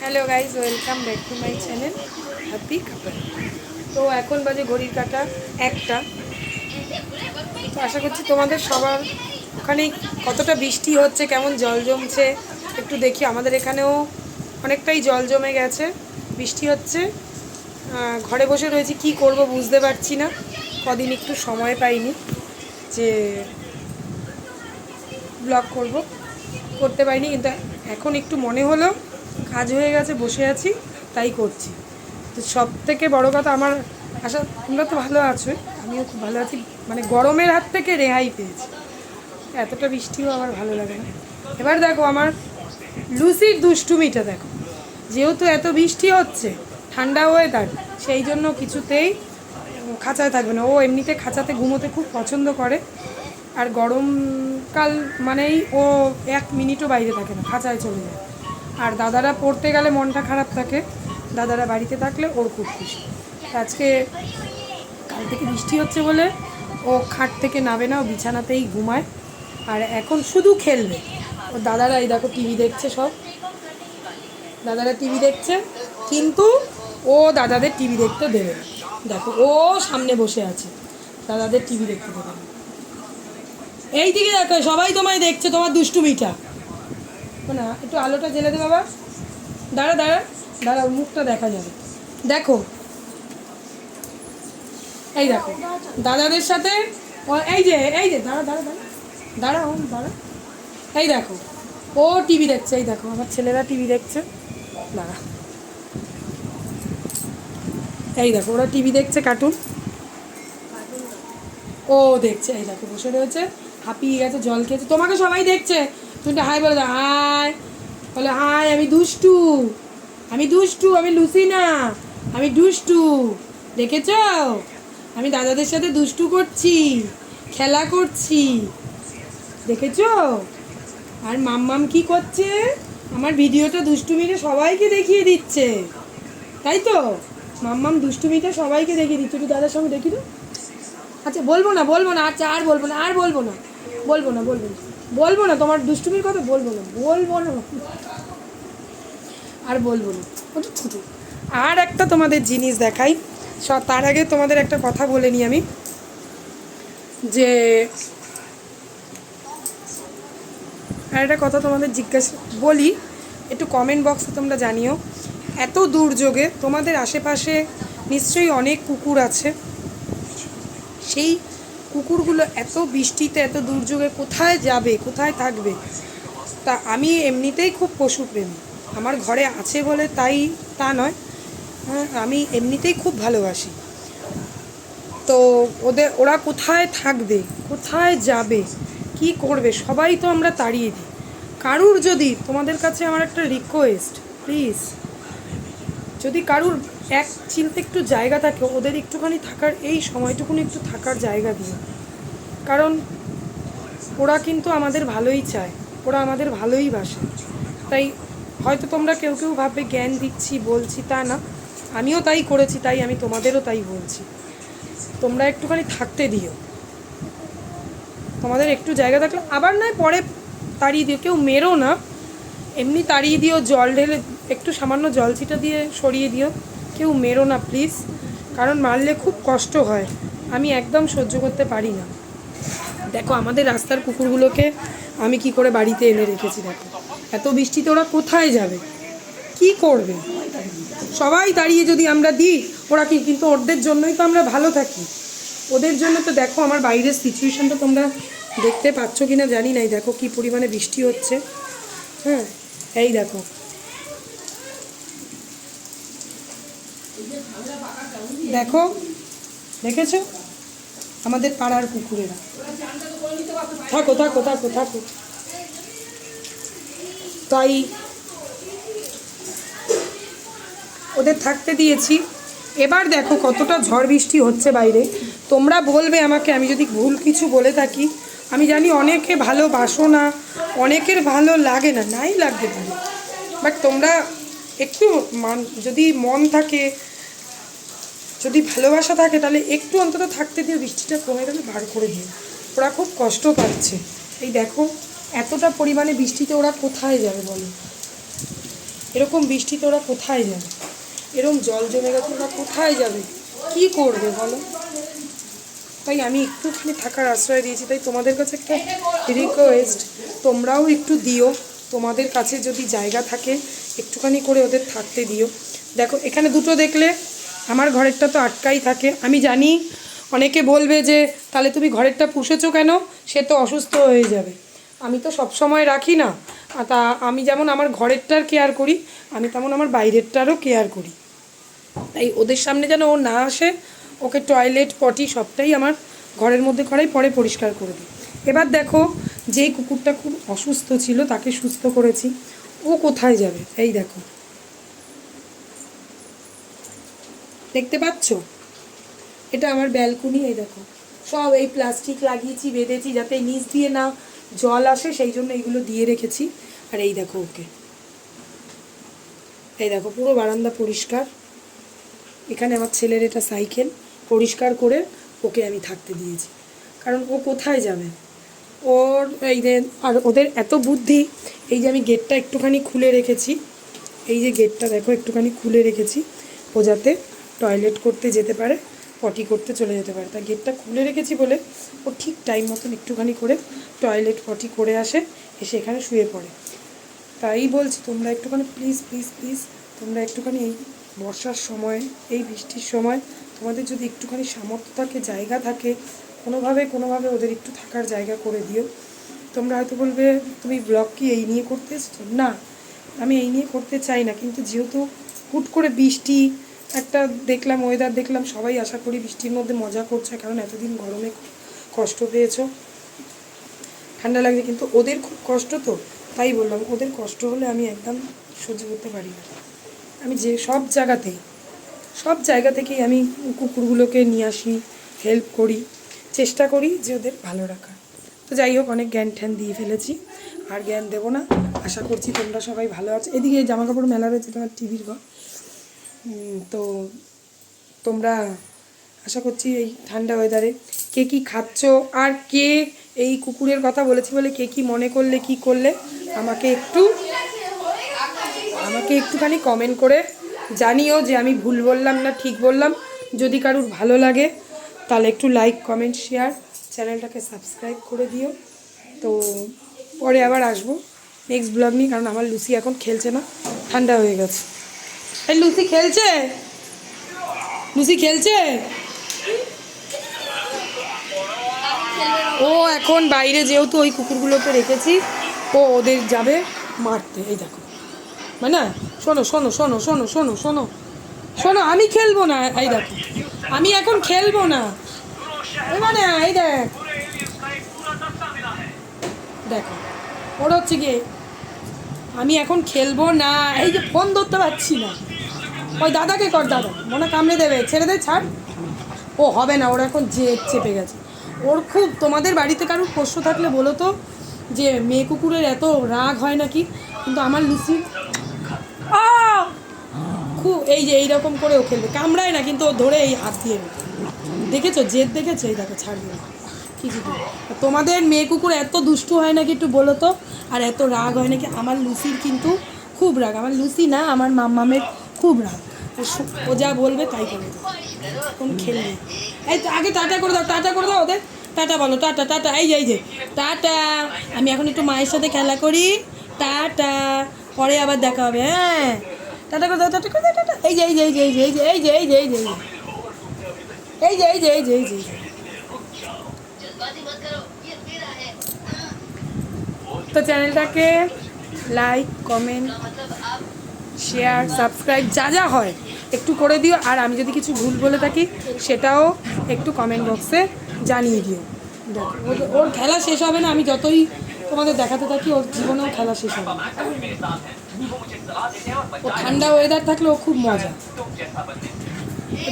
Hello guys welcome back to my channel happy couple তো এখন বাজে ঘড়ির কাটা একটা। তো আশা করছি তোমাদের সবার ওখানে কতটা বৃষ্টি হচ্ছে, কেমন জল জমছে, একটু দেখি। আমাদের এখানেও অনেকটাই জল জমে গেছে, বৃষ্টি হচ্ছে। ঘরে বসে রয়েছি, কি করব বুঝতে পারছি না। কদিন একটু সময় পাইনি যে ব্লগ করব। করতে পারিনি, কিন্তু এখন একটু মনে হলো, কাজ হয়ে গেছে, বসে আছি, তাই করছি। তো সব থেকে বড়ো কথা আমার আশা, তোমরা তো ভালো আছো, আমিও খুব ভালো আছি। মানে গরমের হাত থেকে রেহাই পেয়েছি। এতটা বৃষ্টিও আমার ভালো লাগে না। এবার দেখো আমার লুসির দুষ্টুমিটা দেখো। যেহেতু এত বৃষ্টি হচ্ছে, ঠান্ডা হয়ে ওয়েদার সেই জন্য কিছুতেই খাঁচায় থাকবে না। ও এমনিতে খাঁচাতে ঘুমোতে খুব পছন্দ করে। আর গরমকাল মানেই ও এক মিনিটও বাইরে থাকে না, খাঁচায় চলে যায়। আর দাদারা পড়তে গেলে মনটা খারাপ থাকে, দাদারা বাড়িতে থাকলে ওর খুব খুশি। আজকে কাল থেকে বৃষ্টি হচ্ছে বলে ও খাট থেকে নাবে না, ও বিছানাতেই ঘুমায়। আর এখন শুধু খেলবে। ও দাদারা এই দেখো টিভি দেখছে সব। দাদারা টিভি দেখছে, কিন্তু ও দাদাদের টিভি দেখতে দেবে দেখো, ও সামনে বসে আছে। দাদাদের টিভি দেখতে দেবে এই দিকে দেখো, সবাই তোমায় দেখছে, তোমার দুষ্টুমিটা। না, একটু আলোটা জেলে দে বাবা। দাঁড়া দাঁড়া দাঁড়া, মুখটা দেখা যাবে। দেখো। এই দেখো, দাদাদের সাথে এই যে এই যে, দাঁড়া দাঁড়া দাঁড়া। দাঁড়া, ও, দাঁড়া। এই দেখো, ও টিভি দেখছে, এই দেখো, আমার ছেলেরা টিভি দেখছে। দাঁড়া। এই দেখো, ওরা টিভি দেখছে, কার্টুন। ও দেখছে, এই দেখো, বসে রয়েছে। হাঁপিয়ে গেছে, জল খেয়েছে। তোমাকে সবাই দেখছে। তুমি একটা হাই বলে দাও, হাই। বলে, হাই, আমি দুষ্টু। আমি দুষ্টু, আমি লুসি না আমি দুষ্টু। দেখেছ? আমি দাদাদের সাথে দুষ্টু করছি, খেলা করছি। দেখেছ? আর মাম্মাম কি করছে? আমার ভিডিওটা দুষ্টুমিটা সবাইকে দেখিয়ে দিচ্ছে। তাই তো? মাম্মাম দুষ্টুমিটা সবাইকে দেখিয়ে দিচ্ছে। একটু দাদার সঙ্গে দেখি তো। আচ্ছা বলব না বলব না আচ্ছা আর বলব না, আর বলব না। বলব না বলব না। বলব না, তোমার দুষ্টুমির কথা বলব না বলব না। আর বলব না। আর একটা তোমাদের জিনিস দেখাই। তার আগে তোমাদের একটা কথা বলে নিই আমি। যে, আর একটা কথা তোমাদের জিজ্ঞাসা, বলি। একটু কমেন্ট বক্সে তোমরা জানিও। এত দুর্যোগে তোমাদের আশেপাশে নিশ্চয়ই অনেক কুকুর আছে। সেই কুকুরগুলো এত বৃষ্টিতে, এত দুর্যোগে কোথায় যাবে, কোথায় থাকবে? তা আমি এমনিতেই খুব পশুপ্রেমী। আমার ঘরে আছে বলে তাই তা নয়। হ্যাঁ আমি এমনিতেই খুব ভালোবাসি। তো ওদের, ওরা কোথায় থাকবে, কোথায় যাবে, কি করবে, সবাই তো আমরা তাড়িয়ে দিই। কারুর যদি, তোমাদের কাছে আমার একটা রিকোয়েস্ট প্লিজ যদি কারুর এক চিলতে একটু জায়গা থাকে, ওদের একটুখানি থাকার, এই সময়টুকুনি একটু থাকার জায়গা দিও কারণ ওরা কিন্তু আমাদের ভালোই চায়, ওরা আমাদের ভালোই বাসে। তাই হয়তো তোমরা কেউ কেউ ভাববে, জ্ঞান দিচ্ছি, বলছি, তা না। আমিও তাই করেছি, তাই আমি তোমাদেরও তাই বলছি। তোমরা একটুখানি থাকতে দিও। তোমাদের একটু জায়গা থাকলে, আবার নয় পরে তাড়িয়ে দিও। কেউ মেরো না। এমনি তাড়িয়ে দিও, জল ঢেলে একটু সামান্য জল ছিটা দিয়ে সরিয়ে দিও। কেউ মেরো না প্লিজ কারণ মারলে খুব কষ্ট হয়। আমি একদম সহ্য করতে পারি না। দেখো, আমাদের রাস্তার কুকুরগুলোকে আমি কি করে বাড়িতে এনে রেখেছি, দেখো। এত বৃষ্টিতে ওরা কোথায় যাবে? কি করবে? সবাই দাঁড়িয়ে যদি আমরা দিই, ওরা কি কিন্তু ওদের জন্যই তো আমরা ভালো থাকি। ওদের জন্য তো দেখো, আমার বাইরের সিচুয়েশনটা তোমরা দেখতে পাচ্ছ কি না জানি নাই। দেখো, কি পরিমাণে বৃষ্টি হচ্ছে। হ্যাঁ এই দেখো। দেখো, দেখেছ? আমাদের পাড়ার কুকুরেরা। থাকো থাকো থাকো থাকো। তাই ওদের থাকতে দিয়েছি। এবার দেখো কতটা ঝড় বৃষ্টি হচ্ছে বাইরে। তোমরা বলবে আমাকে, আমি যদি ভুল কিছু বলে থাকি, আমি জানি অনেকে ভালোবাসো না, অনেকের ভালো লাগে না, নাই লাগতে পারে। বাট তোমরা একটু মান, যদি মন থাকে যদি ভালোবাসা থাকে, তাহলে একটু অন্তত থাকতে দিও বৃষ্টিটা কমে গেলে বার করে দিও ওরা খুব কষ্ট পাচ্ছে। এই দেখো, এতটা পরিমাণে বৃষ্টিতে ওরা কোথায় যাবে বলো? এরকম বৃষ্টিতে ওরা কোথায় যাবে? এরকম জল জমে গেছে, ওরা কোথায় যাবে? কি করবে বলো? তাই আমি একটুখানি থাকার আশ্রয় দিয়েছি, তাই তোমাদের কাছে একটা রিকোয়েস্ট তোমরাও একটু দিও। তোমাদের কাছে যদি জায়গা থাকে, একটুখানি করে ওদের থাকতে দিও। দেখো, এখানে দুটো দেখলে আমার ঘরেরটা তো আটকাই থাকে। আমি জানি অনেকে বলবে যে, তাহলে তুমি ঘরেরটা পুষেছো কেন? সে তো অসুস্থ হয়ে যাবে। আমি তো সব সময় রাখি না। তা আমি যেমন আমার ঘরেরটার কেয়ার করি, আমি তেমন আমার বাইরেরটারও কেয়ার করি। তাই ওদের সামনে যেন ও না আসে, ওকে টয়লেট, পটি সবটাই আমার ঘরের মধ্যে করাই পরে পরিষ্কার করে দিই। এবার দেখো, যেই কুকুরটা খুব অসুস্থ ছিল, তাকে সুস্থ করেছি। ও কোথায় যাবে? এই দেখো। দেখতে পাচ্ছ? এটা আমার ব্যালকনি, এই দেখো। সব এই প্লাস্টিক লাগিয়েছি, বেঁধেছি যাতে নিচ দিয়ে না জল আসে, সেই জন্য এইগুলো দিয়ে রেখেছি। আর এই দেখো ওকে। এই দেখো, পুরো বারান্দা পরিষ্কার। এখানে আমার ছেলের এটা সাইকেল, পরিষ্কার করে ওকে আমি থাকতে দিয়েছি। কারণ ও কোথায় যাবে? ওর এই যে, আর ওদের এত বুদ্ধি, এই যে আমি গেটটা একটুখানি খুলে রেখেছি, এই যে গেটটা দেখো, একটুখানি খুলে রেখেছি, ও যাতে টয়লেট করতে যেতে পারে, পটি করতে চলে যেতে পারে। তা গেটটা খুলে রেখেছি বলে ও ঠিক টাইম মতন একটুখানি করে টয়লেট পটি করে আসে, এসে এখানে শুয়ে পড়ে। তাই বলছি, তোমরা একটুখানি প্লিজ প্লিজ প্লিজ তোমরা একটুখানি এই বর্ষার সময়, এই বৃষ্টির সময় তোমাদের যদি একটুখানি সামর্থ্য থাকে, জায়গা থাকে, কোনোভাবে কোনোভাবে ওদের একটু থাকার জায়গা করে দিও। তোমরা হয়তো বলবে, তুমি ব্লগ কি এই নিয়ে করতে এসেছ? না, আমি এই নিয়ে করতে চাই না। কিন্তু যেহেতু হুট করে বৃষ্টি একটা দেখলাম ওয়েদার দেখলাম, সবাই আশা করি বৃষ্টির মধ্যে মজা করছে, কারণ এতদিন গরমে কষ্ট পেয়েছ। ঠান্ডা লাগছে, কিন্তু ওদের খুব কষ্ট তো, তাই বললাম, ওদের কষ্ট হলে আমি একদম সহ্য করতে পারি না। আমি যে সব জায়গাতেই সব জায়গা থেকেই আমি কুকুরগুলোকে নিয়ে আসি হেল্প করি, চেষ্টা করি যে ওদের ভালো রাখা তো যাই হোক, অনেক জ্ঞান ঠ্যান দিয়ে ফেলেছি, আর জ্ঞান দেবো না। আশা করছি তোমরা সবাই ভালো আছো। এদিকে জামা কাপড় মেলা রয়েছে তোমার টিভির ঘর। তো তোমরা আশা করছি এই ঠান্ডা ওয়েদারে কে কি খাচ্ছ আর কে এই কুকুরের কথা বলেছি বলে কে কি মনে করলে, কি করলে, আমাকে একটু, আমাকে একটুখানি কমেন্ট করে জানিও যে আমি ভুল বললাম না ঠিক বললাম। যদি কারুর ভালো লাগে, তাহলে একটু লাইক কমেন্ট শেয়ার চ্যানেলটাকে সাবস্ক্রাইব করে দিও। তো পরে আবার আসব নেক্সট ব্লগ নিয়ে, কারণ আমার লুসি এখন খেলছে না, ঠান্ডা হয়ে গেছে। লুসি খেলছে? লুসি খেলছে? ও এখন বাইরে যেহেতু ওই কুকুরগুলোকে রেখেছি, ও ওদের যাবে মারতে। এই দেখো। মানে শোনো শোনো শোনো শোনো শোনো শোনো। শোনো, আমি খেলব না। এই দেখো। আমি এখন খেলব না। মানে এই দেখ। দেখো। ওর হচ্ছে গিয়ে, আমি এখন খেলব না। এই যে ফোন ধরতে পারছি না। ওই দাদাকে কর, দাদা। মনে কামড়ে দেবে। ছেড়ে দে, ছাড়। ও হবে না, ওর এখন যে চেপে গেছে। ওর খুব, তোমাদের বাড়িতে কারোর পোষ্য থাকলে বলো তো, যে মেয়ে কুকুরের এত রাগ হয় নাকি? কিন্তু আমার আ! খুব, এই যে এইরকম করে ও খেলবে। কামড়ায় না, কিন্তু ও ধরে এই হাত দিয়ে। দেখেছ? জেদ দেখেছ? এই দেখো ছাড়বে কিছু তোমাদের মেয়ে কুকুর এত দুষ্টু হয় নাকি একটু বলো তো? আর এত রাগ হয় নাকি? আমার লুসির কিন্তু খুব রাগ। আমার লুসি না, আমার মাম্মামের খুব রাগ। ও যা বলবে তাই করবে কোন খেলবে এই আগে টাটা করে দাও টাটা করে দাও ওদের টাটা বলো টাটা টাটা এই যে এই যে টাটা আমি এখন একটু মায়ের সাথে খেলা করি টাটা পরে আবার দেখা হবে হ্যাঁ টাটা করে দাও টাটা করে দাও টাটা এই যে এই যে এই যে এই যে এই যে এই যে এই যে এই যে এই যে এই যে এই যে এই যে তো চ্যানেলটাকে লাইক কমেন্ট শেয়ার সাবস্ক্রাইব যা যা হয় একটু করে দিও, আর আমি যদি কিছু ভুল বলে থাকি, সেটাও একটু কমেন্ট বক্সে জানিয়ে দিও। দেখো, ওর- খেলা শেষ হবে না, আমি যতই তোমাদের দেখাতে থাকি, ওর জীবনেও খেলা শেষ হবে। ও ঠান্ডা ওয়েদার থাকলে ও খুব মজা।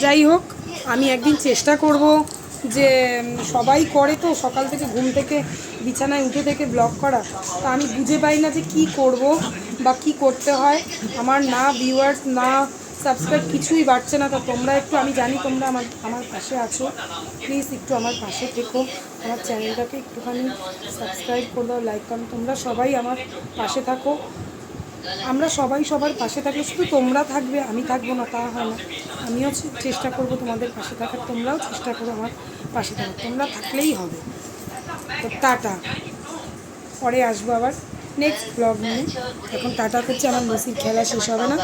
যাই হোক, আমি একদিন চেষ্টা করব যে সবাই করে তো, সকাল থেকে ঘুম থেকে, বিছানায় উঠে থেকে ব্লগ করা। তা আমি বুঝে পাই না যে কি করব বা কি করতে হয়। আমার না ভিউয়ার্স না সাবস্ক্রাইব কিছুই বাড়ছে না, তো তোমরা একটু, আমি জানি তোমরা আমার আমার পাশে আছো। প্লিজ একটু আমার পাশে থেকো। আমার চ্যানেলটাকে একটুখানি সাবস্ক্রাইব করে দাও লাইক করো। তোমরা সবাই আমার পাশে থাকো। আমরা সবাই সবার পাশে থাকলে, শুধু তোমরা থাকবে, আমি থাকব না, তা হয় না। আমিও চেষ্টা করব তোমাদের পাশে থাকার, তোমরাও চেষ্টা করো আমার পাশে থাকার। তোমরা থাকলেই হবে। তো টাটা। পরে আসব আবার। নেক্সট ব্লগ নিয়ে। এখন টাটা করছে, আমার বসির খেলা শেষ হবে না।